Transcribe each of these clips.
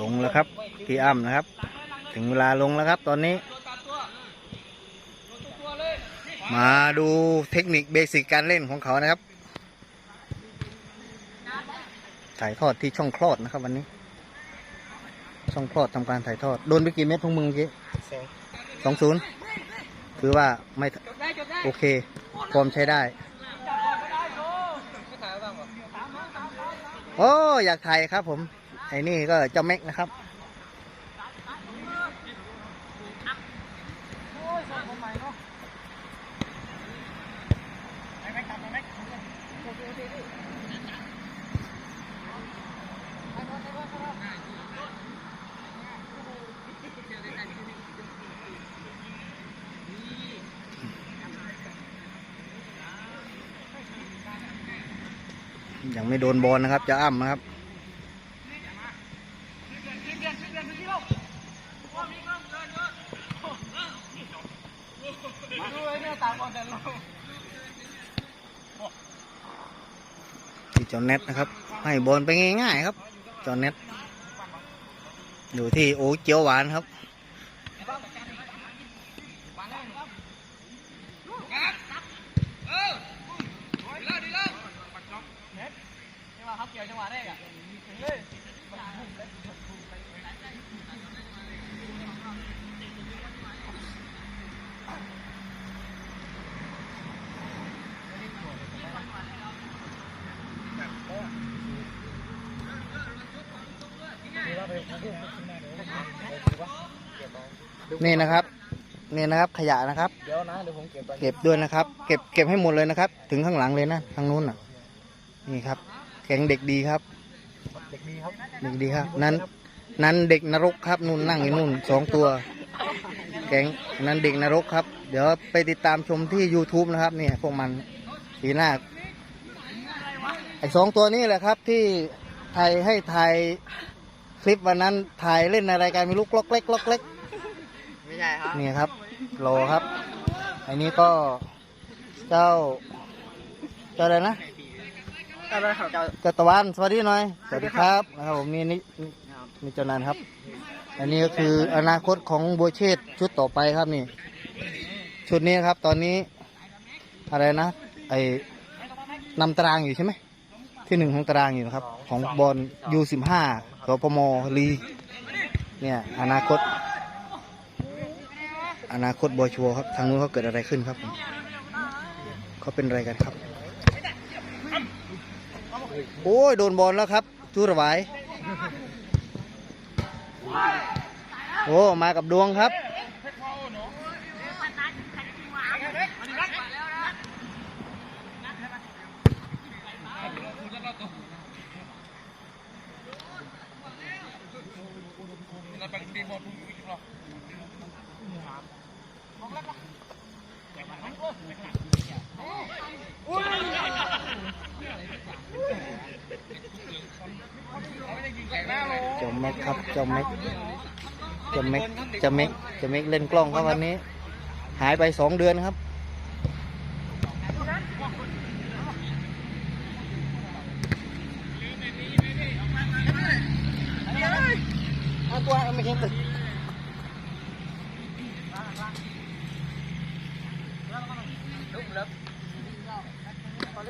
ลงแล้วครับพี่อ้ำนะครับ ถึงเวลาลงแล้วครับ ตอนนี้ มาดูเทคนิคเบสิกการเล่นของเขานะครับถ่ายทอดที่ช่องคลอดนะครับ วันนี้ ช่องคลอดทำการถ่ายทอดโดนไปกี่เม็ดพวกมึงเมื่อกี้สองศูนย์ถือว่าไม่โอเคฟอร์มใช้ได้โอ้อยากถ่ายครับผม ไอ้นี่ก็เจ้าแม็กนะครับยังไม่โดนบอลนะครับ จะอ้ำนะครับ ที่จอเน็ตนะครับ ให้บอลไปง่ายๆครับ จอเน็ตอยู่ที่โอ้เจียวหวานครับเกี่ยวจังหวะได้อะ นี่นะครับ นี่นะครับขยะนะครับ เดี๋ยวนะเดี๋ยวผมเก็บไปเก็บด้วยนะครับ เก็บเก็บให้หมดเลยนะครับ ถึงข้างหลังเลยนะทางนู้นน่ะ นี่ครับแก๊งเด็กดีครับ เด็กดีครับเด็กดีครับ นั้น นั้นเด็กนรกครับนู่นนั่งอยู่นู่นสองตัวแก๊งนั้นเด็กนรกครับ เดี๋ยวไปติดตามชมที่ YouTube นะครับ เนี่ยพวกมันสีหน้าไอ้สองตัวนี้แหละครับที่ไทยให้ไทยคลิปวันนั้นถ่ายเล่นในรายการมีลูกล็อกเล็กล็อกเล็กไม่ ใช่ครับ นี่ครับโลครับ อันนี้ก็เจ้า เจ้าอะไรนะอะไรครับเจ้าเจ้าตะวันสวัสดีหน่อย สวัสดีครับนะครับผมนี่นี่นี่นี่เจ้านันครับ อันนี้ก็คืออนาคตของบัวเชษฐ์ชุดต่อไปครับนี่ ชุดนี้ครับ ตอนนี้อะไรนะ ไอ้นำตารางอยู่ใช่ไหมที่หนึ่งของตารางอยู่นะครับ ของบอลยูสิบห้าสปมลีเนี่ย อนาคต อนาคตบอชัวร์ครับ ทางนู้นเขาเกิดอะไรขึ้นครับเขาเป็นอะไรกันครับ โอ้ย โดนบอลแล้วครับจูระไวายโอ้ มากับดวงครับ แม็กครับเจ้าแม็กเจ้าแม็กเจ้าแม็กเจ้าแม็กเล่นกล้องครับวันนี้ หายไปสองเดือนครับเอาตัวไม่เห็นตึก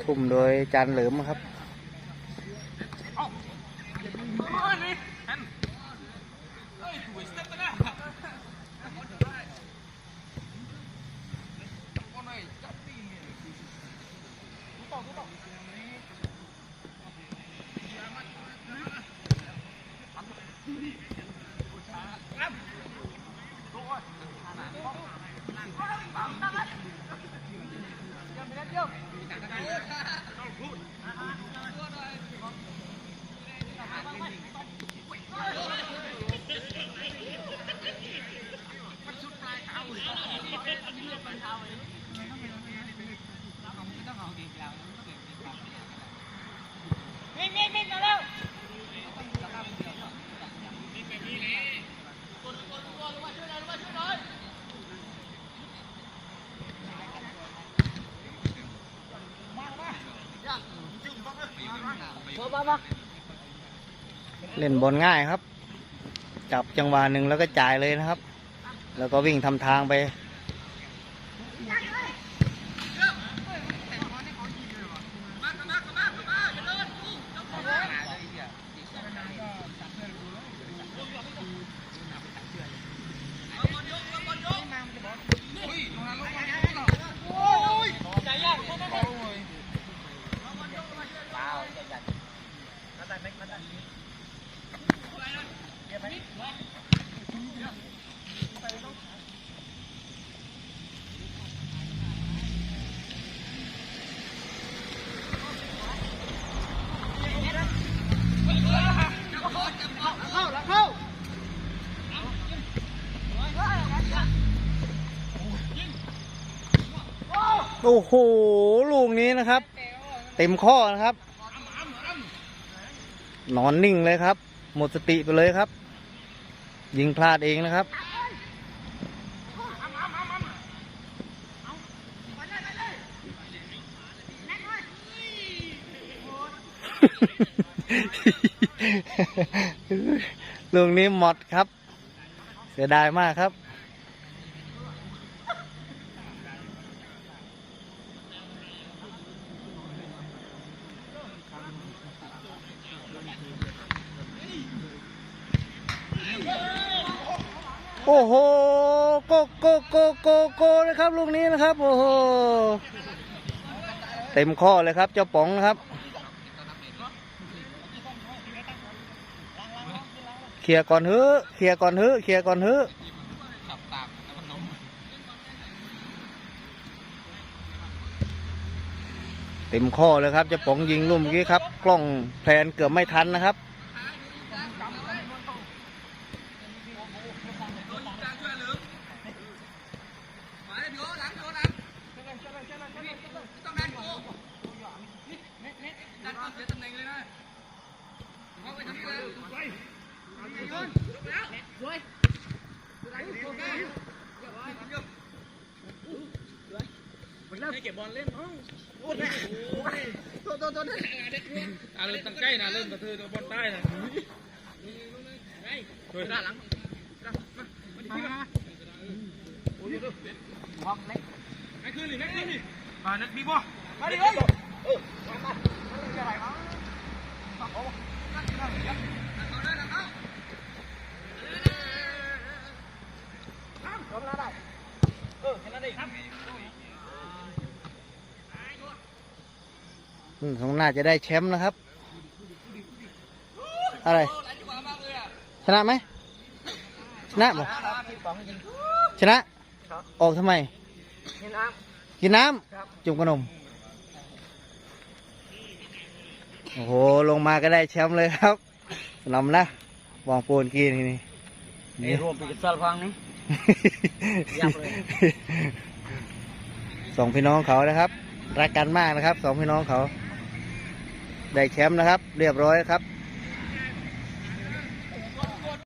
คุมโดยจานเหลิมครับ เล่นบอลง่ายครับ จับจังหวะหนึ่งแล้วก็จ่ายเลยนะครับ แล้วก็วิ่งทำทางไป โอ้โห ลูกนี้นะครับ เต็มข้อนะครับ นอนนิ่งเลยครับ หมดสติไปเลยครับ ยิงพลาดเองนะครับ ลูกนี้หมดครับ เสียดายมากครับ โอ้โหโกโกโกโกโกนะครับลูกนี้นะครับ โอ้โหเต็มข้อเลยครับ เจ้าป๋องนะครับ เคลียร์ก่อนเฮ้อเคลียร์ก่อนเฮ้อเคลียร์ก่อนเฮ้อเต็มข้อเลยครับเจ้าป๋องยิงลูกเมื่อกี้ครับ กล้องแพลนเกือบไม่ทันนะครับ อ่าเริ่มตั้งใกล้นะเริ่มกระเทือนบอลใต้นะช่วยด้านหลังแม็กคืนนี่แม็กคืนนี่มานักบีบอมาดิเฮ้ย อืมของน่าจะได้แชมป์นะครับ อะไร ชนะไหมชนะบ่ชนะ ออกทำไม กินน้กินน้ครับำจุ่มขนม โอ้โห ลงมาก็ได้แชมป์เลยครับนำนะวางปูนกีนี่นี่ำนี่รวมเป็นสัลฟังนี่ยับเลยสองพี่น้องเขานะครับ รักกันมากนะครับ สองพี่น้องเขา ได้แชมป์นะครับ เรียบร้อยครับ